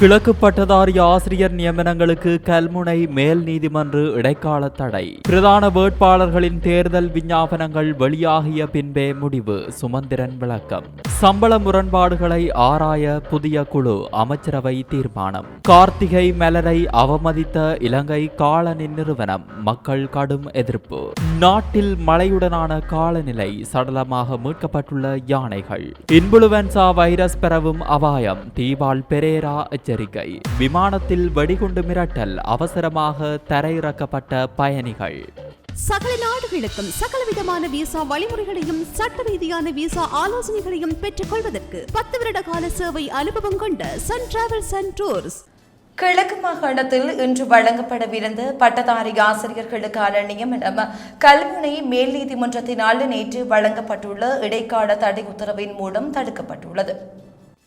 கிழக்கு பட்டதாரி ஆசிரியர் நியமனங்களுக்கு கல்முனை மேல் நீதிமன்ற இடைக்கால தடை. பிரதான வேட்பாளர்களின் தேர்தல் விஞ்ஞாபனங்கள் வெளியாகிய பின்பே முடிவு சுமந்திரன் விளக்கம். சம்பள முரண்பாடுகளை ஆராய புதிய குழு அமைச்சரவை தீர்மானம். கார்த்திகை மலரை அவமதித்த இலங்கை காலனி நிறுவனம் மக்கள் கடும் எதிர்ப்பு. நாட்டில் மழையுடனான காலநிலை சடலமாக மீட்கப்பட்டுள்ள யானைகள். இன்புளுவன்சா வைரஸ் பரவும் அபாயம் தீவால் பெரேரா எச்சரிக்கை விமானத்தில் வெடிகுண்டு மிரட்டல் அவசரமாக தரையிறக்கப்பட்ட பயணிகள். சகல நாடுகளுக்கும் சகலவிதமான விசா வழிமுறைகளையும் சட்ட ரீதியான விசா ஆலோசனைகளையும் பெற்றுக் கொள்வதற்கு பத்து வருட கால சேவை அனுபவம் கொண்ட சன் டிராவல்ஸ் அண்ட் டூர்ஸ் கிழக்கு மாகாணத்தில் இன்று வழங்கப்படவிருந்த பட்டதாரி ஆசிரியர்களுக்கான நியமனம் கல்முனை மேல் நீதிமன்றத்தினால் நேற்று வழங்கப்பட்டுள்ள இடைக்கால தடை உத்தரவின் மூலம் தடுக்கப்பட்டுள்ளது.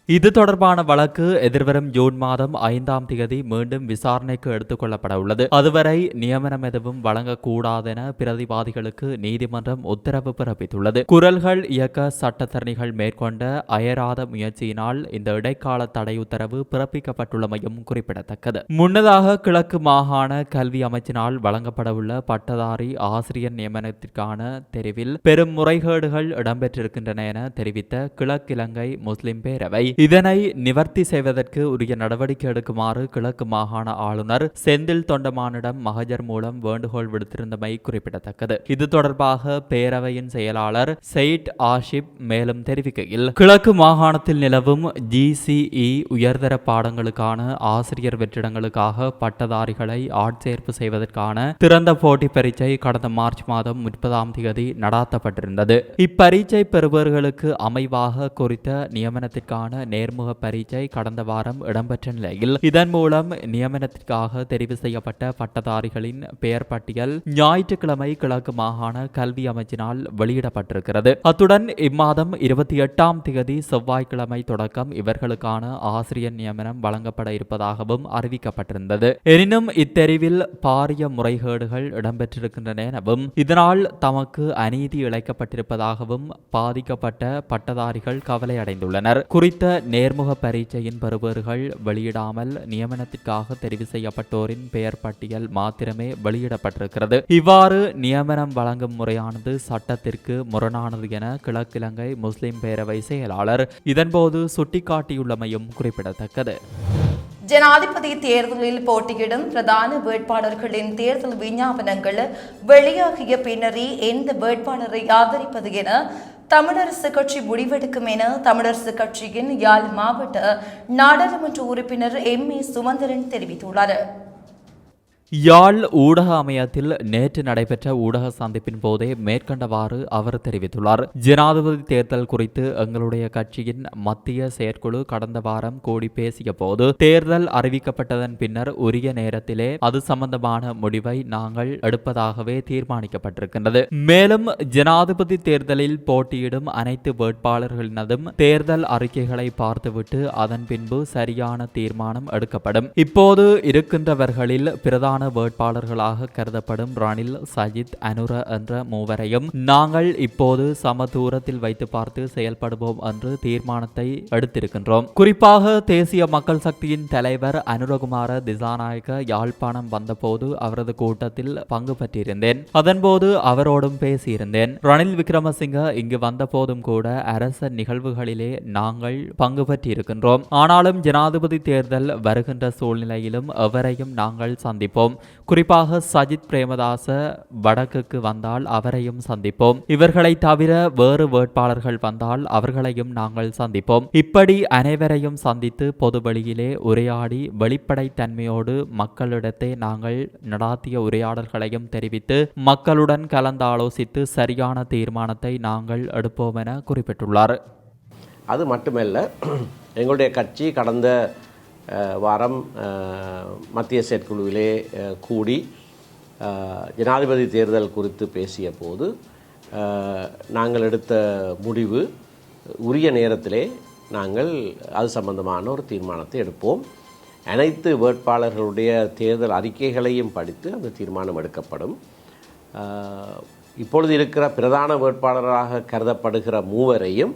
இது தொடர்பான வழக்கு எதிர்வரும் ஜூன் மாதம் ஐந்தாம் தேதி மீண்டும் விசாரணைக்கு எடுத்துக் கொள்ளப்பட உள்ளது. அதுவரை நியமனம் எதுவும் வழங்கக்கூடாதென பிரதிவாதிகளுக்கு நீதிமன்றம் உத்தரவு பிறப்பித்துள்ளது. குரல்கள் இயக்க சட்டத்தரணிகள் மேற்கொண்ட அயராத முயற்சியினால் இந்த இடைக்கால தடை உத்தரவு பிறப்பிக்கப்பட்டுள்ளமையும் குறிப்பிடத்தக்கது. முன்னதாக கிழக்கு மாகாண கல்வி அமைச்சினால் வழங்கப்படவுள்ள பட்டதாரி ஆசிரியர் நியமனத்திற்கான தெரிவில் பெரும் முறைகேடுகள் இடம்பெற்றிருக்கின்றன என தெரிவித்த கிழக்கிழங்கை முஸ்லிம் பேரவை. இதனை நிவர்த்தி செய்வதற்கு உரிய நடவடிக்கை எடுக்குமாறு கிழக்கு மாகாண ஆளுநர் செந்தில் தொண்டமானிடம் மகஜர் மூலம் வேண்டுகோள் விடுத்திருந்தமை குறிப்பிடத்தக்கது. இது தொடர்பாக பேரவையின் செயலாளர் செயிட் ஆஷிப் மேலும் தெரிவிக்கையில் கிழக்கு மாகாணத்தில் நிலவும் ஜிசிஇ உயர்தர பாடங்களுக்கான ஆசிரியர் வெற்றிடங்களுக்காக பட்டதாரிகளை ஆட்சேர்ப்பு செய்வதற்கான திறந்த போட்டி பரீட்சை கடந்த மார்ச் மாதம் முப்பதாம் தேதி நடாத்தப்பட்டிருந்தது. இப்பரீட்சை பெறுபவர்களுக்கு அமைவாக குறித்த நியமனத்திற்கான நேர்முக பரீட்சை கடந்த வாரம் இடம்பெற்ற நிலையில் இதன் மூலம் நியமனத்திற்காக தெரிவு செய்யப்பட்ட பட்டதாரிகளின் பெயர் பட்டியல் ஞாயிற்றுக்கிழமை கிழக்கு மாகாண கல்வி அமைச்சினால் வெளியிடப்பட்டிருக்கிறது. அத்துடன் இம்மாதம் இருபத்தி எட்டாம் தேதி செவ்வாய்க்கிழமை தொடக்கம் இவர்களுக்கான ஆசிரியர் நியமனம் வழங்கப்பட இருப்பதாகவும் அறிவிக்கப்பட்டிருந்தது. எனினும் இத்தெரிவில் பாரிய முறைகேடுகள் இடம்பெற்றிருக்கின்றன எனவும் இதனால் தமக்கு அநீதி இழைக்கப்பட்டிருப்பதாகவும் பாதிக்கப்பட்ட பட்டதாரிகள் கவலை அடைந்துள்ளனர் குறித்த நேர்முக பரீட்சையின் பெறுபவர்கள் வெளியிடாமல் நியமனத்திற்காக தெரிவு செய்யப்பட்டோரின் பெயர் பட்டியல் மாத்திரமே வெளியிடப்பட்டிருக்கிறது. இவ்வாறு நியமனம் வழங்கும் முறையானது சட்டத்திற்கு முரணானது என கிழக்கிழங்கை முஸ்லிம் பேரவை செயலாளர் இதன்போது சுட்டிக்காட்டியுள்ளமையும் குறிப்பிடத்தக்கது. ஜனாதிபதி தேர்தலில் போட்டியிடும் பிரதான வேட்பாளர்களின் தேர்தல் விஞ்ஞாபனங்கள் வெளியாகிய பின்னரே எந்த வேட்பாளரை ஆதரிப்பது என தமிழரசு கட்சி முடிவெடுக்கும் என தமிழரசு கட்சியின் யாழ் மாவட்ட நாடாளுமன்ற உறுப்பினர் எம் ஏ சுமந்திரன் தெரிவித்துள்ளார். யாழ் ஊடக அமையத்தில் நேற்று நடைபெற்ற ஊடக சந்திப்பின் போதே மேற்கண்டவாறு அவர் தெரிவித்துள்ளார். ஜனாதிபதி தேர்தல் குறித்து எங்களுடைய கட்சியின் மத்திய செயற்குழு கடந்த வாரம் கூடி பேசிய போது தேர்தல் அறிவிக்கப்பட்டதன் பின்னர் உரிய நேரத்திலே அது சம்பந்தமான முடிவை நாங்கள் எடுப்பதாகவே தீர்மானிக்கப்பட்டிருக்கின்றது. மேலும் ஜனாதிபதி தேர்தலில் போட்டியிடும் அனைத்து வேட்பாளர்களினதும் தேர்தல் அறிக்கைகளை பார்த்துவிட்டு அதன் பின்பு சரியான தீர்மானம் எடுக்கப்படும். இப்போது இருக்கின்றவர்களில் பிரதான வேட்பாளர்களாக கருதப்படும் ரணில் சஜித் அனுர என்ற மூவரையும் நாங்கள் இப்போது சம தூரத்தில் வைத்து பார்த்து செயல்படுவோம் என்று தீர்மானத்தை எடுத்திருக்கின்றோம். குறிப்பாக தேசிய மக்கள் சக்தியின் தலைவர் அனுரகுமார திசாநாயக்க யாழ்ப்பாணம் வந்தபோது அவரது கூட்டத்தில் பங்கு பெற்றிருந்தேன். அதன்போது அவரோடும் பேசியிருந்தேன். ரணில் விக்ரமசிங்க இங்கு வந்தபோதும் கூட அரச நிகழ்வுகளிலே நாங்கள் பங்கு பெற்றிருக்கின்றோம். ஆனாலும் ஜனாதிபதி தேர்தல் வருகின்ற சூழ்நிலையிலும் எவரையும் நாங்கள் சந்திப்போம். குறிப்பாக சஜித் பிரேமதாச வடக்குக்கு வந்தால் அவரையும் சந்திப்போம். இவர்களை தவிர வேறு வேட்பாளர்கள் வந்தால் அவர்களையும் நாங்கள் சந்திப்போம். இப்படி அனைவரையும் சந்தித்து பொது வழியிலே உரையாடி வெளிப்படைத்தன்மையோடு மக்களிடத்தை நாங்கள் நடாத்திய உரையாடல்களையும் தெரிவித்து மக்களுடன் கலந்தாலோசித்து சரியான தீர்மானத்தை நாங்கள் எடுப்போம் என குறிப்பிட்டுள்ளார். அது மட்டுமல்ல எங்களுடைய கட்சி கடந்த வாரம் மத்திய செயற்குழுவிலே கூடி ஜனாதிபதி தேர்தல் குறித்து பேசிய போது நாங்கள் எடுத்த முடிவு உரிய நேரத்திலே நாங்கள் அது சம்பந்தமான ஒரு தீர்மானத்தை எடுப்போம். அனைத்து வேட்பாளர்களுடைய தேர்தல் அறிக்கைகளையும் படித்து அந்த தீர்மானம் எடுக்கப்படும். இப்பொழுது இருக்கிற பிரதான வேட்பாளராக கருதப்படுகிற மூவரையும்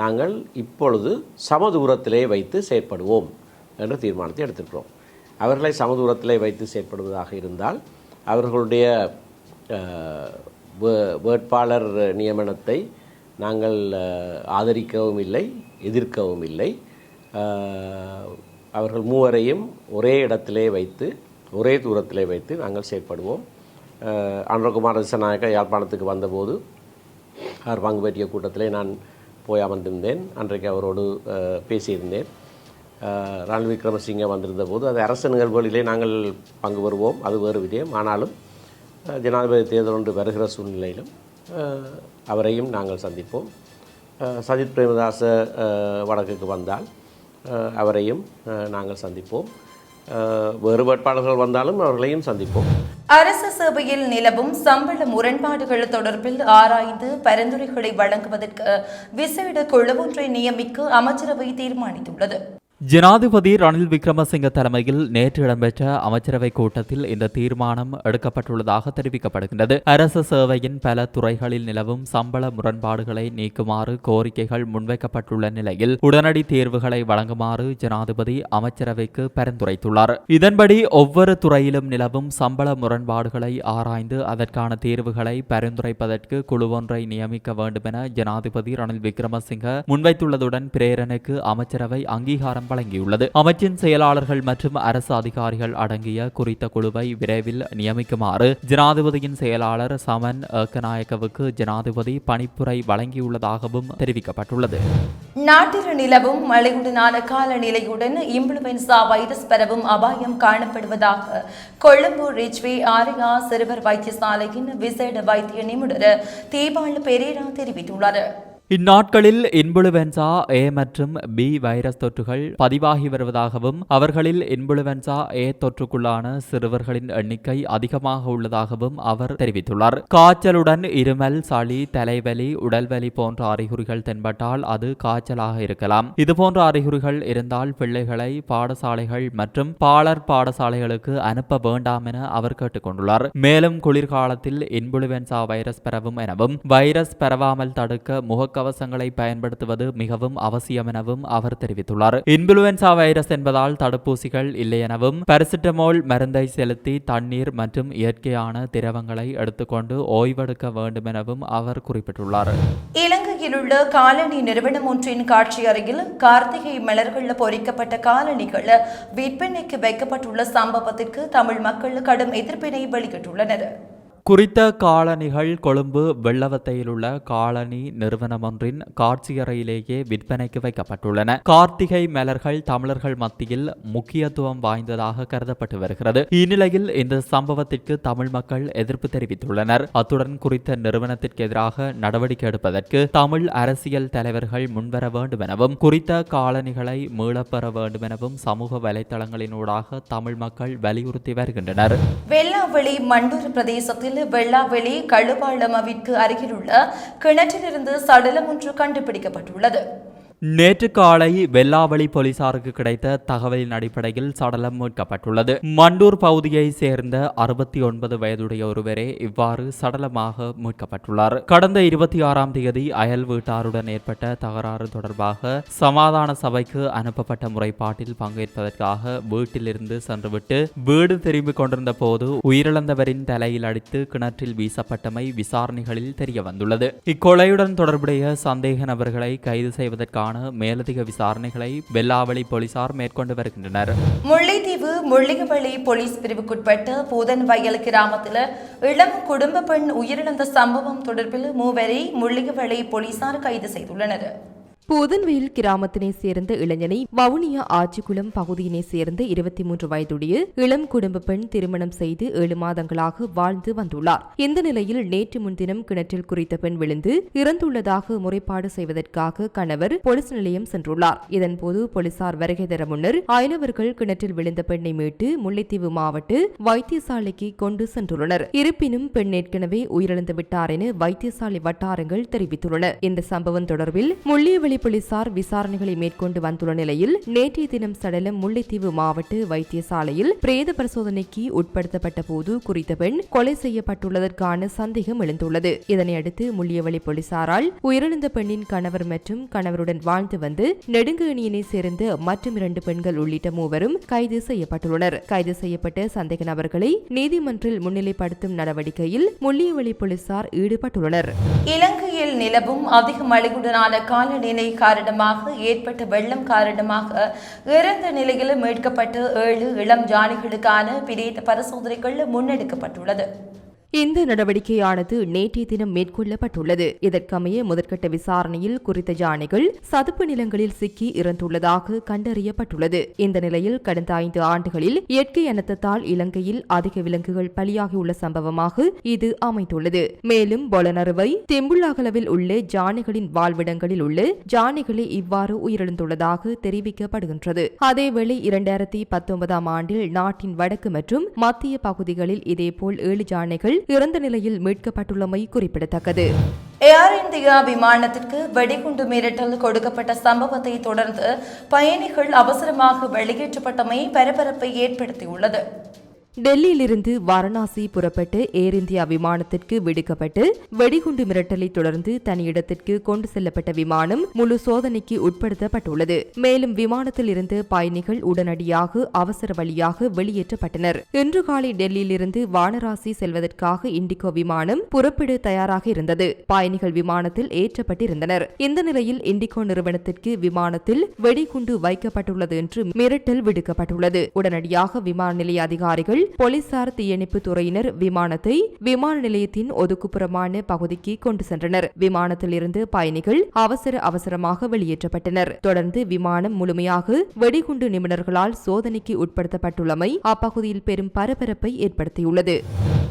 நாங்கள் இப்பொழுது சமதூரத்திலே வைத்து செயற்படுவோம். என்ற தீர்மானத்தை எடுத்திருக்கிறோம். அவர்களை சமதூரத்திலே வைத்து செயற்படுவதாக இருந்தால் அவர்களுடைய வே- வேட்பாளர் நியமனத்தை நாங்கள் ஆதரிக்கவும் இல்லை எதிர்க்கவும் இல்லை. அவர்கள் மூவரையும் ஒரே இடத்திலே வைத்து ஒரே தூரத்திலே வைத்து நாங்கள் செயற்படுவோம். ஆஹ், அனுரகுமார் யாழ்ப்பாணத்துக்கு வந்தபோது அவர் பங்கு பெற்றிய கூட்டத்திலே நான் போய் அமர்ந்திருந்தேன். அன்றைக்கு அவரோடு பேசியிருந்தேன். ரணில் விக்ரமசிங்கே வந்திருந்த போது அது அரசு நிகழ்வுகளிலே நாங்கள் பங்கு பெறுவோம். அது வேறு விதயம் ஆனாலும் ஜனாதிபதி தேர்தல் ஒன்று வருகிற சூழ்நிலையிலும் அவரையும் நாங்கள் சந்திப்போம். சஜித் பிரேமதாச வடக்குக்கு வந்தால் அவரையும் நாங்கள் சந்திப்போம். வேறு வேட்பாளர்கள் வந்தாலும் அவர்களையும் சந்திப்போம். அரச சேவையில் நிலவும் சம்பள முரண்பாடுகள் தொடர்பில் ஆராய்ந்து பரிந்துரைகளை வழங்குவதற்கு விசேட குழு ஒன்றை நியமிக்க அமைச்சரவை தீர்மானித்துள்ளது. ஜனாதிபதி ரணில் விக்ரமசிங்க தலைமையில் நேற்று இடம்பெற்ற அமைச்சரவை கூட்டத்தில் இந்த தீர்மானம் எடுக்கப்பட்டுள்ளதாக தெரிவிக்கப்படுகின்றது. அரசு சேவையின் பல துறைகளில் நிலவும் சம்பள முரண்பாடுகளை நீக்குமாறு கோரிக்கைகள் முன்வைக்கப்பட்டுள்ள நிலையில் உடனடி தீர்வுகளை வழங்குமாறு ஜனாதிபதி அமைச்சரவைக்கு பரிந்துரைத்துள்ளார். இதன்படி ஒவ்வொரு துறையிலும் நிலவும் சம்பள முரண்பாடுகளை ஆராய்ந்து அதற்கான தீர்வுகளை பரிந்துரைப்பதற்கு குழுவொன்றை நியமிக்க வேண்டும் என ஜனாதிபதி ரணில் விக்ரமசிங்க முன்வைத்துள்ளதுடன் பிரேரணைக்கு அமைச்சரவை அங்கீகாரம் வழங்கியுள்ளது. அமைச்சின் செயலாளர்கள் மற்றும் அரசு அதிகாரிகள் அடங்கிய குறித்த குழுவை விரைவில் நியமிக்குமாறு ஜனாதிபதியின் செயலாளர் சமன் ஏக்கநாயக்கவுக்கு ஜனாதிபதி பணிப்புரை வழங்கியுள்ளதாகவும் தெரிவிக்கப்பட்டுள்ளது. நாட்டில் நிலவும் மழையுடனான காலநிலையுடன் இம்புளுவென்சா வைரஸ் பரவும் அபாயம் காணப்படுவதாக கொழும்பு ரிச்வே ஆரியா சிறுவர் வைத்தியசாலையின் விசேட வைத்திய நிபுணர் தீபாலு பெரேரா தெரிவித்துள்ளார். இந்நாட்களில் இன்புளுவென்சா ஏ மற்றும் பி வைரஸ் தொற்றுகள் பதிவாகி வருவதாகவும் அவர்களில் இன்புளுவென்சா ஏ தொற்றுக்குள்ளான சிறுவர்களின் எண்ணிக்கை அதிகமாக உள்ளதாகவும் அவர் தெரிவித்துள்ளார். காய்ச்சலுடன் இருமல் சளி தலைவலி உடல்வலி போன்ற அறிகுறிகள் தென்பட்டால் அது காய்ச்சலாக இருக்கலாம். இதுபோன்ற அறிகுறிகள் இருந்தால் பிள்ளைகளை பாடசாலைகள் மற்றும் பாலர் பாடசாலைகளுக்கு அனுப்ப வேண்டாம் என அவர் கேட்டுக்கொண்டுள்ளார். மேலும் குளிர்காலத்தில் இன்புளுவென்சா வைரஸ் பரவும் எனவும் வைரஸ் பரவாமல் தடுக்க முக முகக்கவசங்களை பயன்படுத்துவது மிகவும் அவசியம் எனவும் அவர் தெரிவித்துள்ளார். இன்ஃபுளுவன்சா வைரஸ் என்பதால் தடுப்பூசிகள் இல்லை எனவும் மருந்தை செலுத்தி தண்ணீர் மற்றும் இயற்கையான திரவங்களை எடுத்துக்கொண்டு ஓய்வெடுக்க வேண்டும் எனவும் அவர் குறிப்பிட்டுள்ளார். இலங்கையில் உள்ள காலணி நிறுவனம் ஒன்றின் காட்சி அறையில் கார்த்திகை மலர்கள் பொறிக்கப்பட்ட காலணிகள் விற்பனைக்கு வைக்கப்பட்டுள்ள சம்பவத்திற்கு தமிழ் மக்கள் கடும் எதிர்ப்பினை வெளியிட்டுள்ளனர். குறித்த காலணிகள் கொழும்பு வெள்ளவத்தையில் உள்ள காலனி நிறுவனம் ஒன்றின் காட்சியறையிலேயே விற்பனைக்கு வைக்கப்பட்டுள்ளன. கார்த்திகை மலர்கள் தமிழர்கள் மத்தியில் முக்கியத்துவம் வாய்ந்ததாக கருதப்பட்டு வருகிறது. இந்நிலையில் இந்த சம்பவத்திற்கு தமிழ் மக்கள் எதிர்ப்பு தெரிவித்துள்ளனர். அத்துடன் குறித்த நிறுவனத்திற்கு எதிராக நடவடிக்கை எடுப்பதற்கு தமிழ் அரசியல் தலைவர்கள் முன்வர வேண்டும் எனவும் குறித்த காலணிகளை மீளப்பெற வேண்டும் எனவும் சமூக வலைதளங்களினூடாக தமிழ் மக்கள் வலியுறுத்தி வருகின்றனர். வெள்ளாவெளி மண்டூர் பிரதேசத்தில் வெள்ளாவெளி கழுவாளமவிற்கு அருகிலுள்ள கிணற்றிலிருந்து சடலம் ஒன்று கண்டுபிடிக்கப்பட்டுள்ளது. நேற்று காலை வெள்ளாவளி போலீசாருக்கு கிடைத்த தகவலின் அடிப்படையில் சடலம் மீட்கப்பட்டுள்ளது. மண்டூர் பகுதியை சேர்ந்த அறுபத்தி ஒன்பது வயதுடைய ஒருவரே இவ்வாறு சடலமாக மீட்கப்பட்டுள்ளார். கடந்த இருபத்தி ஆறாம் தேதி அயல் வீட்டாருடன் ஏற்பட்ட தகராறு தொடர்பாக சமாதான சபைக்கு அனுப்பப்பட்ட முறைப்பாட்டில் பங்கேற்பதற்காக வீட்டிலிருந்து சென்றுவிட்டு வீடு திரும்பிக் கொண்டிருந்த போது உயிரிழந்தவரின் தலையில் அடித்து கிணற்றில் வீசப்பட்டமை விசாரணைகளில் தெரிய வந்துள்ளது இக்கொலையுடன் தொடர்புடைய சந்தேக நபர்களை கைது செய்வதற்காக தொடர்பான மேலதிக விசாரணைகளை வெள்ளாவளி போலீசார் மேற்கொண்டு வருகின்றனர். முல்லைத்தீவு முள்ளியவளி போலீஸ் பிரிவுக்குட்பட்ட பூதன் வயல் கிராமத்தில் இளம் குடும்ப பெண் உயிரிழந்த சம்பவம் தொடர்பில் மூவரை முள்ளியவளி போலீசார் கைது செய்துள்ளனர். பூதன்வெயில் கிராமத்தினை சேர்ந்த இளைஞனை வவுனியா ஆச்சிக்குளம் பகுதியினை சேர்ந்த இருபத்தி மூன்று வயதுடைய இளம் குடும்ப பெண் திருமணம் செய்து ஏழு மாதங்களாக வாழ்ந்து வந்துள்ளார். இந்த நிலையில் நேற்று முன்தினம் கிணற்றில் குறித்த பெண் விழுந்து இறந்துள்ளதாக முறைப்பாடு செய்வதற்காக கணவர் போலீஸ் நிலையம் சென்றுள்ளார். இதன்போது போலீசார் வருகை தர முன்னர் அயலவர்கள் கிணற்றில் விழுந்த பெண்ணை மீட்டு முல்லைத்தீவு மாவட்ட வைத்தியசாலைக்கு கொண்டு சென்றுள்ளனர். இருப்பினும் பெண் ஏற்கனவே உயிரிழந்து விட்டார் என வைத்தியசாலை வட்டாரங்கள் தெரிவித்துள்ளன. இந்த சம்பவம் தொடர்பில் முள்ளியவெளி முள்ளியவளி போலீசார் விசாரணைகளை மேற்கொண்டு வந்துள்ள நிலையில் நேற்றைய தினம் சடலம் முல்லைத்தீவு மாவட்ட வைத்தியசாலையில் பிரேத பரிசோதனைக்கு உட்படுத்தப்பட்ட போது குறித்த பெண் கொலை செய்யப்பட்டுள்ளதற்கான சந்தேகம் எழுந்துள்ளது. இதனையடுத்து முள்ளியவளி போலீசாரால் உயிரிழந்த பெண்ணின் கணவர் மற்றும் கணவருடன் வாழ்ந்து வந்து நெடுங்கணியினை சேர்ந்த மற்றும் இரண்டு பெண்கள் உள்ளிட்ட மூவரும் கைது செய்யப்பட்டுள்ளனர். கைது செய்யப்பட்ட சந்தேக நபர்களை நீதிமன்றில் முன்னிலைப்படுத்தும் நடவடிக்கையில் முள்ளியவளி போலீசார் ஈடுபட்டுள்ளனர். இலங்கையில் நிலவும் அதிக மழையுடனான காலநிலை காரணமாக ஏற்பட்ட வெள்ளம் காரணமாக இறந்த நிலையில் மீட்கப்பட்டு ஏழு இளம் ஜானிகளுக்கான பிரேத பரிசோதனைகள் முன்னெடுக்கப்பட்டுள்ளது. இந்த நடவடிக்கையானது நேற்றைய தினம் மேற்கொள்ளப்பட்டுள்ளது. இதற்கமைய முதற்கட்ட விசாரணையில் குறித்த ஜானைகள் சதுப்பு நிலங்களில் சிக்கி இறந்துள்ளதாக கண்டறியப்பட்டுள்ளது. இந்த நிலையில் கடந்த ஐந்து ஆண்டுகளில் இயற்கை அனர்த்தத்தால் இலங்கையில் அதிக விலங்குகள் பலியாகியுள்ள சம்பவமாக இது அமைந்துள்ளது. மேலும் பொலனறுவை தெம்புள்ளாகலவில் உள்ள ஜானைகளின் வாழ்விடங்களில் உள்ள ஜானைகளே இவ்வாறு உயிரிழந்துள்ளதாக தெரிவிக்கப்படுகின்றது. அதேவேளை இரண்டாயிரத்தி பத்தொன்பதாம் ஆண்டில் நாட்டின் வடக்கு மற்றும் மத்திய பகுதிகளில் இதேபோல் ஏழு ஜானைகள் இறந்த நிலையில் மீட்கப்பட்டுள்ளமை குறிப்பிடத்தக்கது. ஏர் இந்தியா விமானத்திற்கு வெடிகுண்டு மிரட்டல் கொடுக்கப்பட்ட சம்பவத்தை தொடர்ந்து பயணிகள் அவசரமாக வெளியேற்றப்பட்டமை பரபரப்பை ஏற்படுத்தியுள்ளது. டெல்லியிலிருந்து வாரணாசி புறப்பட்டு ஏர் இந்தியா விமானத்திற்கு விடுக்கப்பட்டு வெடிகுண்டு மிரட்டலை தொடர்ந்து தனியிடத்திற்கு கொண்டு செல்லப்பட்ட விமானம் முழு சோதனைக்கு உட்படுத்தப்பட்டுள்ளது. மேலும் விமானத்தில் இருந்து பயணிகள் உடனடியாக அவசர வழியாக வெளியேற்றப்பட்டனர். இன்று காலை டெல்லியிலிருந்து வாரணாசி செல்வதற்காக இண்டிகோ விமானம் புறப்பட தயாராக இருந்தது. பயணிகள் விமானத்தில் ஏற்றப்பட்டிருந்தனர். இந்த நிலையில் இண்டிகோ நிறுவனத்திற்கு விமானத்தில் வெடிகுண்டு வைக்கப்பட்டுள்ளது என்று மிரட்டல் விடுக்கப்பட்டுள்ளது. உடனடியாக விமான நிலைய அதிகாரிகள் போலீசார் தீயணைப்பு துறையினர் விமானத்தை விமான நிலையத்தின் ஒதுக்குப்புறமான பகுதிக்கு கொண்டு சென்றனர். விமானத்தில் இருந்து பயணிகள் அவசர அவசரமாக வெளியேற்றப்பட்டனர். தொடர்ந்து விமானம் முழுமையாக வெடிகுண்டு நிபுணர்களால் சோதனைக்கு உட்படுத்தப்பட்டுள்ளமை அப்பகுதியில் பெரும் பரபரப்பை ஏற்படுத்தியுள்ளது.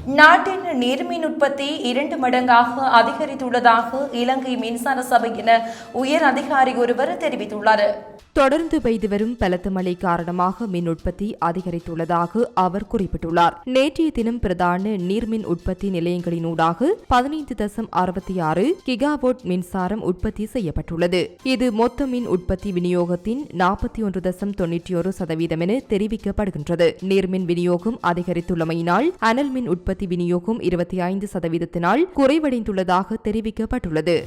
நாட்டின் நீர்மின் உற்பத்தி இரண்டு மடங்காக அதிகரித்துள்ளதாக இலங்கை மின்சார சபையின் உயர் அதிகாரி ஒருவர் தெரிவித்துள்ளார். தொடர்ந்து பெய்து வரும் பலத்த மழை காரணமாக மின் உற்பத்தி அதிகரித்துள்ளதாக அவர் குறிப்பிட்டுள்ளார். நேற்றைய தினம் பிரதான நீர்மின் உற்பத்தி நிலையங்களினூடாக பதினைந்து தசம் அறுபத்தி ஆறு கிகாவோட் மின்சாரம் உற்பத்தி செய்யப்பட்டுள்ளது. இது மொத்த மின் உற்பத்தி விநியோகத்தின் நாற்பத்தி ஒன்று தசம் தொன்னூற்றி ஒரு சதவீதம் என தெரிவிக்கப்படுகின்றது. நீர்மின் விநியோகம் அதிகரித்துள்ளமையினால் அனல் மின் உற்பத்தி விநியோகம் இருபத்தி ஐந்து சதவீதத்தினால் குறைவடைந்துள்ளதாக தெரிவிக்கப்பட்டுள்ளது.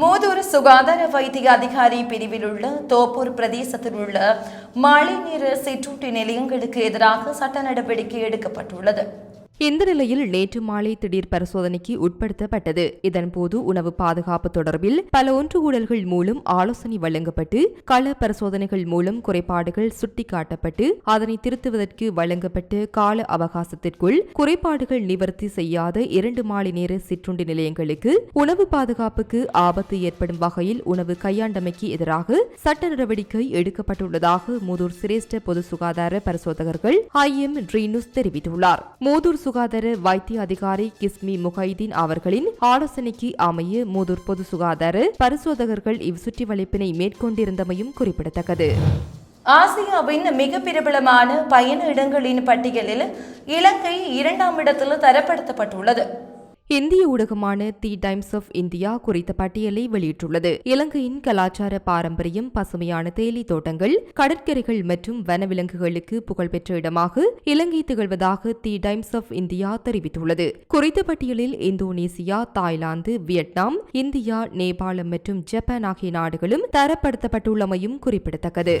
மூதூர் சுகாதார வைத்திய அதிகாரி பிரிவில் உள்ள தோப்பூர் பிரதேசத்தில் உள்ள மழைநீர் சிற்றூட்டி நிலையங்களுக்கு எதிராக சட்ட நடவடிக்கை எடுக்கப்பட்டுள்ளது. இந்த நிலையில் நேற்று மாலை திடீர் பரிசோதனைக்கு உட்படுத்தப்பட்டது. இதன்போது உணவு பாதுகாப்பு தொடர்பில் பல ஒன்றுகூடல்கள் மூலம் ஆலோசனை வழங்கப்பட்டு கள பரிசோதனைகள் மூலம் குறைபாடுகள் சுட்டிக்காட்டப்பட்டு அதனை திருத்துவதற்கு வழங்கப்பட்ட கால அவகாசத்திற்குள் குறைபாடுகள் நிவர்த்தி செய்யாத இரண்டு மாலை நேர சிற்றுண்டி நிலையங்களுக்கு உணவு பாதுகாப்புக்கு ஆபத்து ஏற்படும் வகையில் உணவு கையாண்டமைக்கு எதிராக சட்ட நடவடிக்கை எடுக்கப்பட்டுள்ளதாக மூதூர் சிரேஷ்ட பொது சுகாதார பரிசோதகர்கள் ஐ எம் ட்ரீனுஸ் தெரிவித்துள்ளார். மூதூர் சுகாதார வைத்திய அதிகாரி கிஸ்மி முகைதீன் அவர்களின் ஆலோசனைக்கு அமைய மூதூர் பொது சுகாதார பரிசோதகர்கள் இவ் சுற்றி வளைப்பினை மேற்கொண்டிருந்தமையும் குறிப்பிடத்தக்கது. ஆசியாவின் மிக பிரபலமான பயண இடங்களின் பட்டியலில் இலங்கை இரண்டாம் இடத்தில் தரப்படுத்தப்பட்டுள்ளது. இந்திய ஊடகமான தி டைம்ஸ் ஆஃப் இந்தியா குறித்த பட்டியலை வெளியிட்டுள்ளது. இலங்கையின் கலாச்சார பாரம்பரியம் பசுமையான தேயிலை தோட்டங்கள் கடற்கரைகள் மற்றும் வனவிலங்குகளுக்கு புகழ்பெற்ற இடமாக இலங்கை திகழ்வதாக தி டைம்ஸ் ஆஃப் இந்தியா தெரிவித்துள்ளது. குறித்த பட்டியலில் இந்தோனேசியா தாய்லாந்து வியட்நாம் இந்தியா நேபாளம் மற்றும் ஜப்பான் ஆகிய நாடுகளும் தரப்படுத்தப்பட்டுள்ளமையும் குறிப்பிடத்தக்கது.